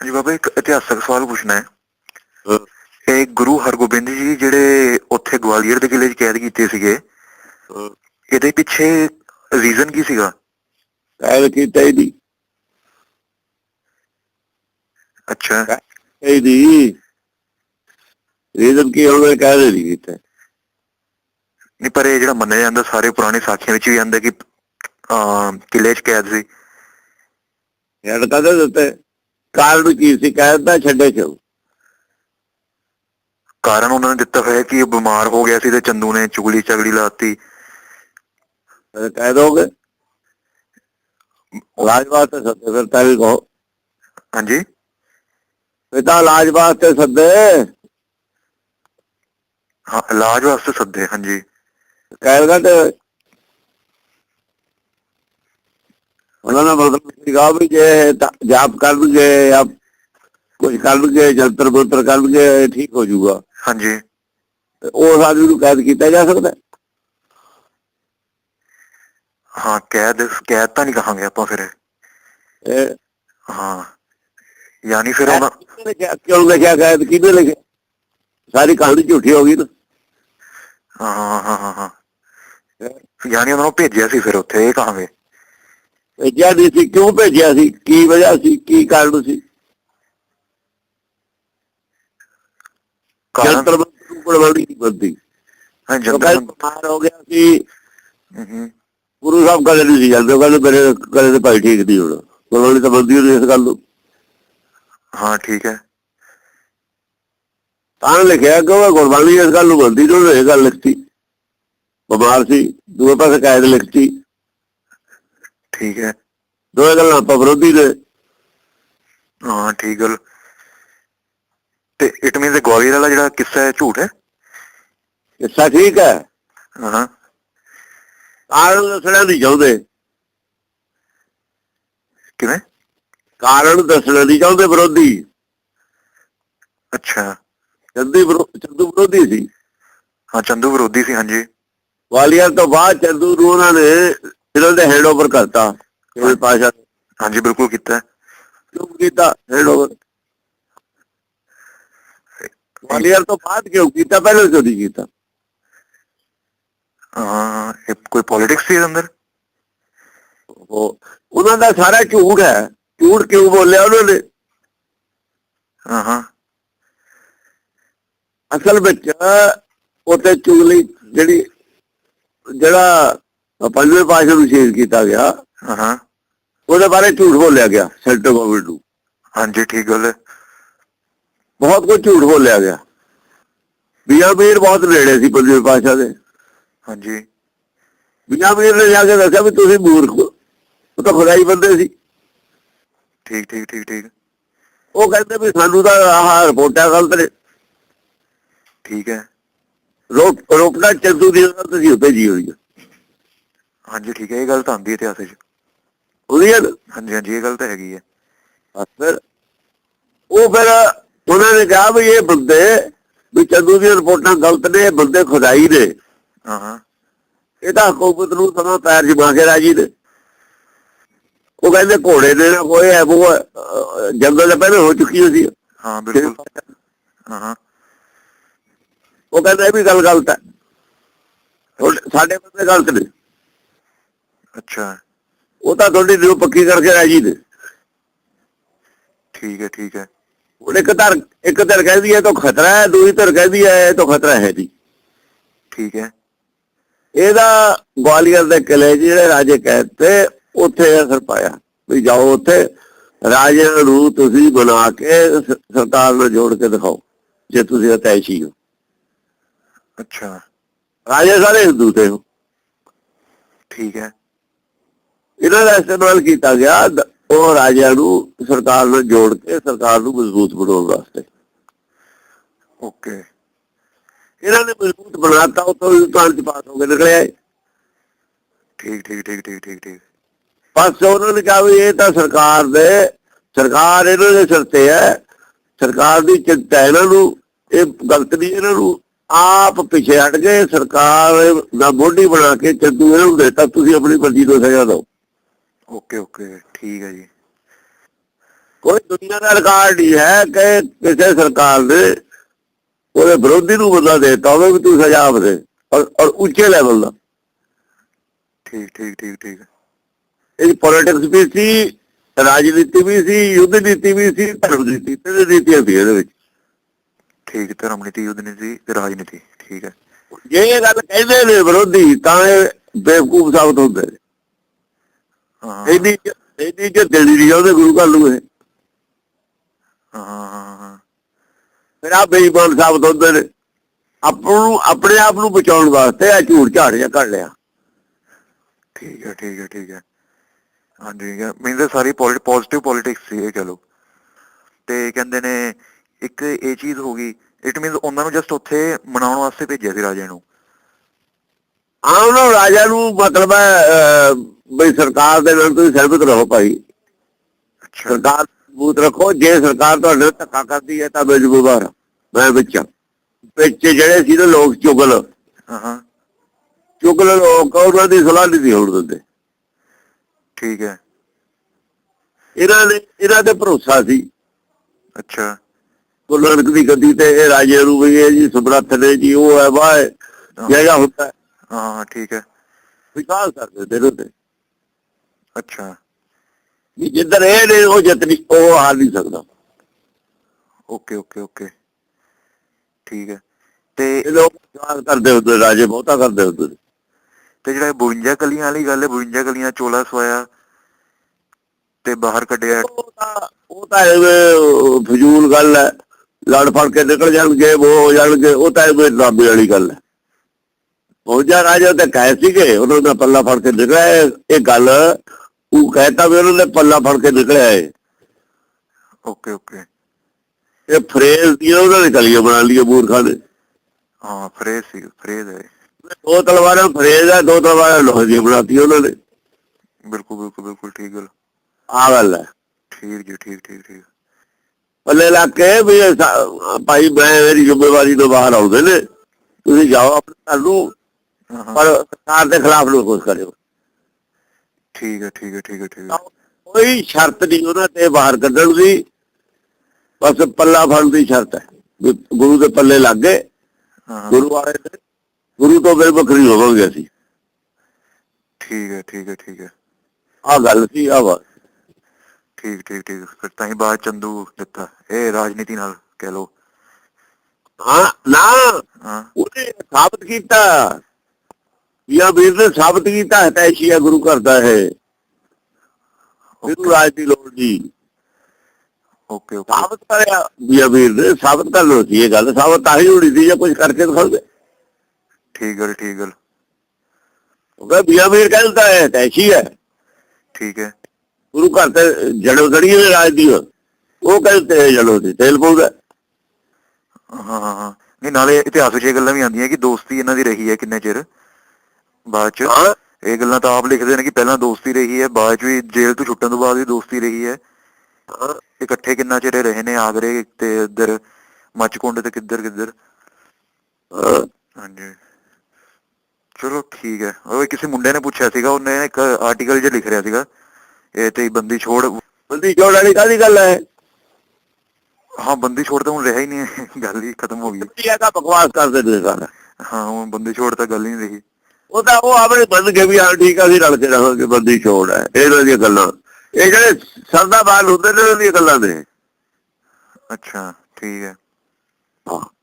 ਹਾਂਜੀ ਬਾਬਾ ਇੱਕ ਇਤਿਹਾਸਕ ਸਵਾਲ ਪੁੱਛਣਾ ਹੈ। ਇਹ ਗੁਰੂ ਹਰਗੋਬਿੰਦ ਜੀ ਜਿਹੜੇ ਉੱਥੇ ਗਵਾਲੀਅਰ ਦੇ ਕਿਲੇ 'ਚ ਕੈਦ ਕੀਤੇ ਸੀਗੇ। ਇਹਦੇ ਪਿੱਛੇ ਰੀਜ਼ਨ ਕੀ ਸੀਗਾ? ਕਾਇਲ ਕੀਤਾ ਇਹਦੀ ਅੱਛਾ। ਇਹਦੀ ਰੀਜ਼ਨ ਕੀ ਹੋਵੇ ਕਾਇਲ ਨਹੀਂ ਕੀਤਾ ਨਹੀਂ ਪਰ ਇਹ ਜਿਹੜਾ ਮੰਨਿਆ ਜਾਂਦਾ ਸਾਰੇ ਪੁਰਾਣੇ ਸਾਖੀਆਂ ਵਿੱਚ ਵੀ ਆਂਦਾ ਕਿ ਕਿਲੇ 'ਚ ਕੈਦ ਸੀ। ਯਾਰ ਕਦੇ ਦਿੱਤੇ? ਕਾਰਨ ਕੀ ਸੀ? ਕਾਇਲ ਦਾ ਛੱਡੇ ਕਿਉਂ? ਕਾਰਨ ਉਹਨਾਂ ਨੇ ਦਿੱਤਾ ਹੋਇਆ ਕਿ ਇਹ ਬਿਮਾਰ ਹੋ ਗਿਆ ਸੀ ਤੇ ਚੰਦੂ ਨੇ ਚੁਗਲੀ ਚਗੜੀ ਲਾਤੀ। ਫਿਰ ਕਹਿ ਦੋਗੇ? ਇਲਾਜ ਵਾਸਤੇ ਸੱਦੇ ਫਿਰ ਤਾਂ ਵੀ ਕਹੋ। ਹਾਂਜੀ? ਪਿਤਾ ਇਲਾਜ ਵਾਸਤੇ ਸੱਦੇ। ਹਾਂ ਇਲਾਜ ਵਾਸਤੇ ਸੱਦੇ ਹਾਂਜੀ। ਕਹਿ ਗਾ ਤੇ ਉਹਨਾਂ ਨੇ ਮਤਲਬ ਸੀਗਾ ਵੀ ਜੇ ਇਹ ਤਾਂ ਜਾਪ ਕਰਨਗੇ ਜਾਂ ਕੁਝ ਕਰਨਗੇ ਜੰਤਰ ਮੰਤਰ ਕਰਨਗੇ ਇਹ ਠੀਕ ਹੋ ਜਾਊਗਾ ਹਾਂਜੀ ਤੇ ਉਸ ਆਦਮੀ ਨੂੰ ਕੈਦ ਕੀਤਾ ਜਾ ਸਕਦਾ ਹੈ। ਹਾਂ ਕੈਦ ਕੈਦ ਤਾਂ ਨਹੀਂ ਕਹਾਂਗੇ ਆਪਾਂ ਫਿਰ ਇਹ ਹਾਂ ਯਾਨੀ ਫਿਰ ਉਹਨਾਂ ਕਿਹਨੇ ਲਿਖਿਆ ਕਿਉਂ ਲਿਖਿਆ ਕੈਦ ਕਿਹਨੇ ਲਿਖਿਆ ਸਾਰੀ ਕਹਾਣੀ ਝੂਠੀ ਹੋ ਗਈ ਨਾ ਹਾਂ ਹਾਂ ਹਾਂ ਹਾਂ ਹਾਂ ਯਾਨੀ ਉਹਨਾਂ ਨੂੰ ਭੇਜਿਆ ਸੀ ਫਿਰ ਉੱਥੇ ਇਹ ਕਹਾਂਗੇ ਭੇਜਿਆ ਨਹੀਂ ਸੀ ਕਿਉਂ ਭੇਜਿਆ ਸੀ? ਕੀ ਵਜ੍ਹਾ ਸੀ? ਕੀ ਕਾਰਨ ਸੀ? ਕਾਰਨ? ਜੰਤਰ ਨਹੀਂ ਬੰਦੀ। ਹਾਂ ਜੰਤਰ ਬਿਮਾਰ ਹੋ ਗਿਆ ਸੀ। ਗੁਰੂ ਸਾਹਿਬ ਕਦੇ ਨਹੀਂ ਸੀ ਜਾਂਦੇ ਕਹਿੰਦੇ ਮੇਰੇ ਕਦੇ ਤੇ ਭਾਈ ਠੀਕ ਨਹੀਂ ਹੋਣਾ। ਕੋਲੋਂ ਤਾਂ ਬੰਦੀ ਹੋਈ ਇਸ ਗੱਲ ਨੂੰ। ਹਾਂ ਠੀਕ ਹੈ। ਤਾਂ ਲਿਖਿਆ ਕਿ ਉਹ ਗੁਰਬਾਣੀ ਇਸ ਗੱਲ ਨੂੰ ਬੰਦੀ ਤੋਂ ਇਹ ਗੱਲ ਲਿਖਤੀ। ਬਿਮਾਰ ਸੀ ਦੂਏ ਪਾਸੇ ਕਾਇਦ ਲਿਖਤੀ। ਠੀਕ ਹੈ। ਦੋਏ ਗੱਲਾਂ ਆਪਾਂ ਵਿਰੋਧੀ ਨੇ ਹਾਂ ਠੀਕ ਗੱਲ। ਤੇ ਇਟ ਮੀਨਸ ਗਵਾਲੀਅਰ ਵਾਲਾ ਜਿਹੜਾ ਕਿੱਸਾ ਹੈ ਝੂਠ ਹੈ? ਕਿੱਸਾ ਠੀਕ ਹੈ। ਹਾਂ। ਕਾਰਨ ਦੱਸਣਾ ਨਹੀਂ ਚਾਹੁੰਦੇ। ਕਿਵੇਂ? ਕਾਰਨ ਦੱਸਣਾ ਨਹੀਂ ਚਾਹੁੰਦੇ ਵਿਰੋਧੀ। ਅੱਛਾ। ਚੰਦੀ ਚੰਦੂ ਵਿਰੋਧੀ ਸੀ। ਹਾਂ ਚੰਦੂ ਵਿਰੋਧੀ ਸੀ ਹਾਂਜੀ। ਵਾਲੀਅਰ ਤੋਂ ਬਾਅਦ ਚੰਦੂ ਨੂੰ ਉਹਨਾਂ ਨੇ ਇਹਨਾਂ ਦੇ ਹੈਂਡਓਵਰ ਕਰਤਾ ਇਹ ਪਾਸ਼ਾ ਨੇ। ਹਾਂਜੀ ਬਿਲਕੁਲ ਕੀਤਾ। ਹੈ। ਕਿਉਂ ਕੀਤਾ ਹੈਂਡਓਵਰ ਵਾਲੀਅਰ ਤੋਂ ਬਾਅਦ ਕਿਉਂ ਕੀਤਾ? ਪਹਿਲਾਂ ਕਿਉਂ ਨਹੀਂ ਕੀਤਾ? ਹਾਂ ਇਹ ਕੋਈ ਪੋਲਿਟਿਕਸ ਸੀ ਇਹਦੇ ਅੰਦਰ? ਉਹ ਉਹਨਾਂ ਦਾ ਸਾਰਾ ਝੂਠ ਹੈ। ਝੂਠ ਕਿਉਂ ਬੋਲਿਆ ਉਹਨਾਂ ਨੇ? ਹਾਂ ਹਾਂ ਅਸਲ ਵਿੱਚ ਉੱਥੇ ਚੁਗਲੀ ਜਿਹੜੀ ਜਿਹੜਾ ਪੰਜਵੇਂ ਪਾਸ਼ਾ ਨੂੰ ਸ਼ੇਰ ਕੀਤਾ ਗਿਆ। ਹਾਂ। ਉਹਦੇ ਬਾਰੇ ਝੂਠ ਬੋਲਿਆ ਗਿਆ ਸੈਂਟਰ ਗਵਰਨਮੈਂਟ ਨੂੰ। ਹਾਂਜੀ ਠੀਕ ਗੱਲ ਹੈ। ਬਹੁਤ ਕੁਝ ਝੂਠ ਬੋਲਿਆ ਗਿਆ। ਬੀਆ ਮੀਰ ਬਹੁਤ ਨੇੜੇ ਸੀ ਪੰਜਵੇਂ ਪਾਸ਼ਾ ਦੇ। ਹਾਂਜੀ। ਬੀਆ ਮੀਰ ਨੇ ਜਾ ਕੇ ਦੱਸਿਆ ਵੀ ਤੁਸੀਂ ਮੂਰਖ। ਉਹ ਤਾਂ ਖੁਦਾਈ ਬੰਦੇ ਸੀ। ਠੀਕ ਠੀਕ ਠੀਕ ਠੀਕ। ਉਹ ਕਹਿੰਦੇ ਵੀ ਸਾਨੂੰ ਤਾਂ ਆਹ ਰਿਪੋਰਟਾਂ ਗਲਤ ਨੇ। ਠੀਕ ਹੈ। ਰੋਕ ਰੋਕਣਾ ਚੰਦੂ ਦੀ ਤੁਸੀਂ ਉੱਤੇ ਜੀ ਹੋਈ ਹੈ ਹਾਂਜੀ ਠੀਕ ਹੈ ਇਹ ਗੱਲ ਤਾਂ ਆਉਂਦੀ ਹੈ ਇਤਿਹਾਸ ਵਿੱਚ। ਉਹਦੀ ਗੱਲ? ਹਾਂਜੀ ਹਾਂਜੀ ਇਹ ਗੱਲ ਤਾਂ ਹੈਗੀ ਹੈ। ਫਿਰ ਉਹ ਫਿਰ ਉਹਨਾਂ ਨੇ ਕਿਹਾ ਵੀ ਇਹ ਬੰਦੇ ਵੀ ਚੰਦੂ ਦੀਆਂ ਰਿਪੋਰਟਾਂ ਗਲਤ ਨੇ ਇਹ ਬੰਦੇ ਖੁਦਾਈ ਨੇ। ਹਾਂ ਹਾਂ। ਇਹ ਤਾਂ ਹਕੂਮਤ ਨੂੰ ਸਮਾਂ ਪੈਰ ਜਮਾ ਕੇ ਰਾਜੀ ਨੇ। ਉਹ ਕਹਿੰਦੇ ਘੋੜੇ ਦੇ ਨਾ ਕੋਈ ਹੈ ਉਹ ਜੰਗਲ ਦੇ ਪਹਿਲੇ ਹੋ ਚੁੱਕੀ ਸੀ। ਹਾਂ ਬਿਲਕੁਲ। ਹਾਂ ਉਹ ਕਹਿੰਦਾ ਇਹ ਵੀ ਗੱਲ ਗਲਤ ਹੈ। ਸਾਡੇ ਬੰਦੇ ਗਲਤ ਨੇ। ਅੱਛਾ। ਉਹ ਤਾਂ ਤੁਹਾਡੀ ਨਿਊ ਪੱਕੀ ਕਰਕੇ ਰਾਜੀ ਨੇ ਠੀਕ ਹੈ ਠੀਕ ਹੈ। ਹੁਣ ਇੱਕ ਧਰ ਇੱਕ ਧਰ ਕਹਿੰਦੀ ਹੈ ਤਾਂ ਖਤਰਾ ਹੈ ਦੂਜੀ ਧਰ ਕਹਿੰਦੀ ਹੈ ਤਾਂ ਖਤਰਾ ਹੈ ਨਹੀਂ ਠੀਕ ਹੈ। ਇਹਦਾ ਗਵਾਲੀਅਰ ਦੇ ਕਿਲੇ ਜਿਹੜੇ ਰਾਜੇ ਕਹਿੰਦੇ ਉੱਥੇ ਅਸਰ ਪਾਇਆ। ਵੀ ਜਾਓ ਉੱਥੇ ਰਾਜੇ ਨੂੰ ਤੁਸੀਂ ਬਣਾ ਕੇ ਸਰਕਾਰ ਨਾਲ ਜੋੜ ਕੇ ਦਿਖਾਓ ਜੇ ਤੁਸੀਂ ਅਤੈਸ਼ੀ ਹੋ। ਅੱਛਾ। ਰਾਜੇ ਸਾਰੇ ਹਿੰਦੂ ਤੇ ਹੋ। ਠੀਕ ਹੈ। ਇਹਨਾਂ ਦਾ ਇਸਤੇਮਾਲ ਕੀਤਾ ਗਿਆ ਦ- ਉਹ ਰਾਜਿਆਂ ਨੂੰ ਸਰਕਾਰ ਨਾਲ ਜੋੜ ਕੇ ਸਰਕਾਰ ਨੂੰ ਮਜ਼ਬੂਤ ਬਣਾਉਣ ਵਾਸਤੇ। ਓਕੇ। ਇਹਨਾਂ ਨੇ ਮਜ਼ਬੂਤ ਬਣਾਤਾ ਉਤੋਂ ਹਿੰਦੁਸਤਾਨ ਚ ਪਾਸ ਹੋ ਕੇ ਨਿਕਲਿਆ। ਠੀਕ ਠੀਕ ਠੀਕ ਠੀਕ ਠੀਕ ਠੀਕ। ਬਸ ਉਹਨਾਂ ਨੇ ਕਿਹਾ ਵੀ ਇਹ ਤਾਂ ਸਰਕਾਰ ਦੇ ਸਰਕਾਰ ਇਹਨਾਂ ਦੇ ਸਿਰ ਤੇ ਹੈ। ਸਰਕਾਰ ਦੀ ਚਿੰਤਾ ਇਹਨਾਂ ਨੂੰ ਇਹ ਗਲਤ ਨਹੀਂ ਇਹਨਾਂ ਨੂੰ। ਆਪ ਪਿੱਛੇ ਹਟ ਗਏ ਸਰਕਾਰ ਦਾ ਮੋਢੀ ਬਣਾ ਕੇ ਚੱਦੂ ਇਹਨਾਂ ਨੂੰ ਦੇਤਾ ਤੁਸੀਂ ਆਪਣੀ ਮਰਜ਼ੀ ਤੋਂ ਸਜ਼ਾ ਦਿਓ। ਓਕੇ ਓਕੇ ਠੀਕ ਹੈ ਜੀ। ਕੋਈ ਦੁਨੀਆ ਦਾ ਰਿਕਾਰਡ ਨਹੀਂ ਹੈ ਕਿ ਕਿਸੇ ਸਰਕਾਰ ਨੇ ਉਹਦੇ ਵਿਰੋਧੀ ਨੂੰ ਬੰਦਾ ਦੇਤਾ ਹੋਵੇ ਵੀ ਤੂੰ ਸਜ਼ਾ ਦੇ ਔਰ ਔਰ ਉੱਚੇ ਲੈਵਲ ਦਾ। ਠੀਕ ਠੀਕ ਠੀਕ ਠੀਕ। ਇਹ ਪੋਲਿਟਿਕਸ ਵੀ ਸੀ ਰਾਜਨੀਤੀ ਵੀ ਸੀ ਯੁੱਧ ਨੀਤੀ ਵੀ ਸੀ ਧਰਮ ਨੀਤੀ ਤੇ ਨੀਤੀਆਂ ਸੀ ਇਹਦੇ ਵਿੱਚ। ਠੀਕ ਧਰਮ ਨੀਤੀ ਯੁੱਧ ਨੀਤੀ ਤੇ ਰਾਜਨੀਤੀ ਠੀਕ ਹੈ। ਜੇ ਇਹ ਗੱਲ ਕਹਿੰਦੇ ਨੇ ਵਿਰੋਧੀ ਤਾਂ ਇਹ ਬੇਵਕੂਫ ਸਾਬਤ ਹੁੰਦੇ ਨੇ। ਹਾਂ ਇਹਦੀ ਇਹਦੀ ਜੇ ਦਿਲ ਨਹੀਂ ਉਹਦੇ ਗੁਰੂ ਘਰ ਨੂੰ ਇਹ। ਹਾਂ ਫਿਰ ਆ ਬੇਈਮਾਨ ਸਾਬਤ ਹੁੰਦੇ ਨੇ। ਆਪ ਨੂੰ ਆਪਣੇ ਆਪ ਨੂੰ ਬਚਾਉਣ ਵਾਸਤੇ ਆ ਝੂਠ ਝਾੜ ਜਾਂ ਕੱਢ ਲਿਆ। ਠੀਕ ਹੈ ਠੀਕ ਹੈ ਠੀਕ ਹੈ। ਹਾਂਜੀ ਮੀਨਸ ਇਹ ਸਾਰੀ ਪੋਜ਼ਿਟਿਵ ਪੋਲਿਟਿਕਸ ਸੀ ਇਹ ਲਓ ਤੇ ਕਹਿੰਦੇ ਨੇ ਇੱਕ ਇਹ ਚੀਜ਼ ਹੋ ਗਈ। ਇਟ ਮੀਨਸ ਉਹਨਾਂ ਨੂੰ ਜਸਟ ਉੱਥੇ ਮਨਾਉਣ ਵਾਸਤੇ ਭੇਜਿਆ ਸੀ ਰਾਜੇ ਨੂੰ। ਆ ਉਹਨਾਂ ਰਾਜਾ ਨੂੰ ਮਤਲਬ ਬਈ ਸਰਕਾਰ ਦੇ ਨਾਲ ਤੁਸੀਂ ਸਹਿਮਤ ਰਹੋ ਭਾਈ। ਸਰਕਾਰ ਬੂਤ ਰੱਖੋ ਜੇ ਸਰਕਾਰ ਤੁਹਾਡੇ ਨਾਲ ਧੱਕਾ ਕਰਦੀ ਹੈ ਤਾਂ ਹਾਂ। ਮੈਂ ਵਿੱਚ ਹਾਂ। ਵਿੱਚ ਜਿਹੜੇ ਸੀ ਨਾ ਲੋਕ ਚੁਗਲ ਹਾਂ ਹਾਂ। ਚੁਗਲ ਲੋਕ ਉਹਨਾਂ ਦੀ ਸਲਾਹ ਨਹੀਂ ਹੋਣ ਦਿੰਦੇ। ਠੀਕ ਹੈ। ਇਹਨਾਂ ਨੇ ਇਹਨਾਂ ਤੇ ਭਰੋਸਾ ਸੀ। ਅੱਛਾ। ਗੁਰੂ ਨਾਨਕ ਦੀ ਗੱਦੀ ਤੇ ਇਹ ਰਾਜੇ ਵੀ ਇਹ ਜੀ ਸਮਰੱਥ ਨੇ ਜੀ ਉਹ ਹੈ ਵਾਹ ਜਿਹੜਾ ਹੁੰਦਾ ਹੈ, ਹਾਂ ਹਾਂ ਠੀਕ ਹੈ। ਵਿਕਾਸ ਕਰਦੇ ਦਿਨੋਂ ਤੇ। ਅੱਛਾ। ਵੀ ਜਿੱਧਰ ਇਹ ਨੇ ਉਹ ਜਿੱਤਨੀ ਉਹ ਹਾਰ ਨਹੀਂ ਸਕਦਾ। Okay okay okay. ਠੀਕ ਹੈ। ਤੇ ਇਹ ਲੋਕ ਵਿਕਾਸ ਕਰਦੇ ਹੁੰਦੇ ਰਾਜੇ ਬਹੁਤਾ ਕਰਦੇ ਹੁੰਦੇ। ਤੇ ਜਿਹੜਾ ਇਹ 52 ਕਲੀਆਂ ਵਾਲੀ ਗੱਲ ਹੈ 52 ਕਲੀਆਂ ਚੋਲਾ ਸਵਾਇਆ ਤੇ ਬਾਹਰ ਕੱਢਿਆ। ਉਹ ਤਾਂ ਉਹ ਫਜ਼ੂਲ ਗੱਲ ਹੈ। ਲੜ ਫੜ ਕੇ ਨਿਕਲ ਜਾਣਗੇ ਉਹ ਹੋ ਜਾਣਗੇ ਉਹ ਤਾਂ ਐਵੇਂ ਡਰਾਮੇ ਵਾਲੀ ਗੱਲ ਹੈ। ਫੌਜਾ ਰਾਜਾ ਤੇ ਕਹੇ ਸੀਗੇ ਉਹਨਾਂ ਦਾ ਪੱਲਾ ਫੜ ਕੇ ਨਿਕਲਿਆ। ਇਹ- ਇਹ ਗੱਲ ਉਹ ਕਹਿਤਾ ਵੀ ਉਹਨਾਂ ਨੇ ਪੱਲਾ ਫੜ ਕੇ ਨਿਕਲਿਆ ਹੈ ਓਕੇ ਓਕੇ। ਇਹ ਫਰੇਜ਼ ਦੀਆਂ ਉਹਨਾਂ ਨੇ ਗਲੀਆਂ ਬਣਾ ਲਈਆਂ ਮੂਰਖਾਂ ਨੇ। ਹਾਂ ਫਰੇਜ਼ ਸੀ ਫਰੇਜ਼ ਹੈ। ਦੋ ਤਲਵਾਰਾਂ ਫਰੇਜ਼ ਹੈ ਦੋ ਤਲਵਾਰਾਂ ਲੋਹੇ ਦੀਆਂ ਬਣਾਤੀਆਂ ਉਹਨਾਂ ਨੇ। ਬਿਲਕੁਲ ਬਿਲਕੁਲ ਬਿਲਕੁਲ ਠੀਕ ਗੱਲ। ਆ ਗੱਲ ਹੈ। ਠੀਕ ਜੀ ਠੀਕ ਠੀਕ ਠੀਕ। ਪੱਲੇ ਲੱਗ ਕੇ ਵੀ ਭਾਈ ਮੈਂ ਮੇਰੀ ਜ਼ਿੰਮੇਵਾਰੀ ਤੋਂ ਬਾਹਰ ਆਉਂਦੇ ਨੇ। ਤੁਸੀਂ ਜਾਓ ਆਪਣੇ ਘਰ ਨੂੰ ਪਰ ਸਰਕਾਰ ਦੇ ਖਿਲਾਫ ਨੂੰ ਕੁਝ ਕਰਿਓ। ਠੀਕ ਹੈ ਠੀਕ ਹੈ ਠੀਕ ਹੈ ਠੀਕ ਹੈ। ਕੋਈ ਸ਼ਰਤ ਨਹੀਂ ਉਹਨਾਂ ਤੇ ਬਾਹਰ ਕੱਢਣ ਦੀ ਬਸ ਪੱਲਾ ਫੜਨ ਦੀ ਸ਼ਰਤ ਹੈ। ਗੁਰੂ ਦੇ ਪੱਲੇ ਲੱਗ ਗਏ ਗੁਰੂ ਵਾਲੇ ਤੇ ਗੁਰੂ ਤੋਂ ਬੇਵਕਰੀ ਹੋਵਾਂਗੇ ਅਸੀਂ। ਠੀਕ ਹੈ ਠੀਕ ਹੈ ਠੀਕ ਹੈ। ਆ ਗੱਲ ਸੀ ਆ ਵਾ। ਠੀਕ ਠੀਕ ਠੀਕ। ਫਿਰ ਤਾਂ ਹੀ ਬਾਅਦ ਚੰਦੂ ਦਿੱਤਾ। ਇਹ ਰਾਜਨੀਤੀ ਨਾਲ ਕਹਿ ਲੋ ਹਾਂ ਨਾ। ਉਹਨੇ ਸਾਬਤ ਕੀਤਾ। ਇਹ ਵੀਰ ਨੇ ਸਾਬਤ ਕੀਤਾ ਹੈ ਤੈਸ਼ੀਆ ਗੁਰੂ ਕਰਦਾ ਹੈ। ਗੁਰੂ ਰਾਜ ਦੀ ਲੋੜ ਦੀ ਓਕੇ ਓਕੇ। ਸਾਬਤ ਕਰਿਆ ਬੀਆ ਵੀਰ ਨੇ ਸਾਬਤ ਕਰ ਲੋ ਸੀ ਇਹ ਗੱਲ ਸਾਬਤ ਤਾਂ ਹੀ ਹੋਣੀ ਸੀ ਜੇ ਕੁਝ ਕਰਕੇ ਦਿਖਾਉਂਦੇ ਠੀਕ ਗੱਲ ਠੀਕ ਗੱਲ। ਉਹ ਬੀਆ ਵੀਰ ਕਹਿੰਦਾ ਹੈ ਤੈਸ਼ੀ ਹੈ। ਠੀਕ ਹੈ। ਗੁਰੂ ਘਰ ਤੇ ਜੜੋ ਗੜੀ ਦੇ ਰਾਜ ਦੀ। ਉਹ ਕਹਿੰਦੇ ਤੇ ਜੜੋ ਦੀ ਤੇਲ ਪਾਉਂਦਾ। ਹਾਂ ਹਾਂ ਹਾਂ। ਨਹੀਂ ਨਾਲੇ ਇਤਿਹਾਸ ਵਿੱਚ ਇਹ ਗੱਲਾਂ ਵੀ ਆਉਂਦੀਆਂ ਕਿ ਦੋਸਤੀ ਇਹਨਾਂ ਦੀ ਰਹੀ ਹੈ ਕਿੰਨੇ ਚਿਰ। ਬਾਅਦ ਚ ਇਹ ਗੱਲਾਂ ਤਾਂ ਆਪ ਲਿਖਦੇ ਨੇ ਕਿ ਪਹਿਲਾਂ ਦੋਸਤੀ ਰਹੀ ਹੈ ਬਾਅਦ ਚ ਵੀ ਜੇਲ੍ਹ ਤੋਂ ਛੁੱਟਣ ਤੋਂ ਬਾਅਦ ਵੀ ਦੋਸਤੀ ਰਹੀ ਹੈ। ਇਕੱਠੇ ਕਿੰਨਾ ਚਿਰ ਰਹੇ ਨੇ ਆਗਰੇ ਤੇ ਇੱਧਰ ਮੱਚਕੁੰਡ ਤੇ ਕਿੱਧਰ ਕਿੱਧਰ। ਹਾਂਜੀ। ਚਲੋ ਠੀਕ ਹੈ। ਉਹ ਕਿਸੇ ਮੁੰਡੇ ਨੇ ਪੁੱਛਿਆ ਸੀਗਾ ਉਹਨੇ ਇੱਕ ਆਰਟੀਕਲ ਜਿਹਾ ਲਿਖ ਰਿਹਾ ਸੀਗਾ ਇਹ ਤੇ ਬੰਦੀ ਛੋੜ ਬੰਦੀ ਜੋੜ ਵਾਲੀ ਕਾਦੀ ਗੱਲ ਹੈ? ਹਾਂ ਬੰਦੀ ਛੋੜ ਤਾਂ ਹੁਣ ਰਿਹਾ ਹੀ ਨਹੀਂ ਗੱਲ ਹੀ ਖਤਮ ਹੋ ਗਈ ਇਹ ਤਾਂ ਬਕਵਾਸ ਕਰਦੇ ਨੇ ਸਾਰਾ। ਹਾਂ ਹੁਣ ਬੰਦੀ ਛੋੜ ਤਾਂ ਗੱਲ ਹੀ ਨਹੀਂ ਰਹੀ। ਉਹ ਤਾਂ ਉਹ ਆਪਣੇ ਬੰਦ ਕੇ ਵੀ ਹਾਂ ਠੀਕ ਆ ਅਸੀਂ ਰਲ ਕੇ ਰਹਾਂਗੇ ਬੰਦੀ ਛੋੜ ਹੈ। ਇਹਨਾਂ ਦੀਆਂ ਗੱਲਾਂ। ਇਹ ਜਿਹੜੇ ਸਰਦਾ ਬਾਲ ਹੁੰਦੇ ਨੇ ਉਹਨਾਂ ਦੀਆਂ ਗੱਲਾਂ ਨੇ। ਅੱਛਾ ਠੀਕ ਹੈ। ਹਾਂ।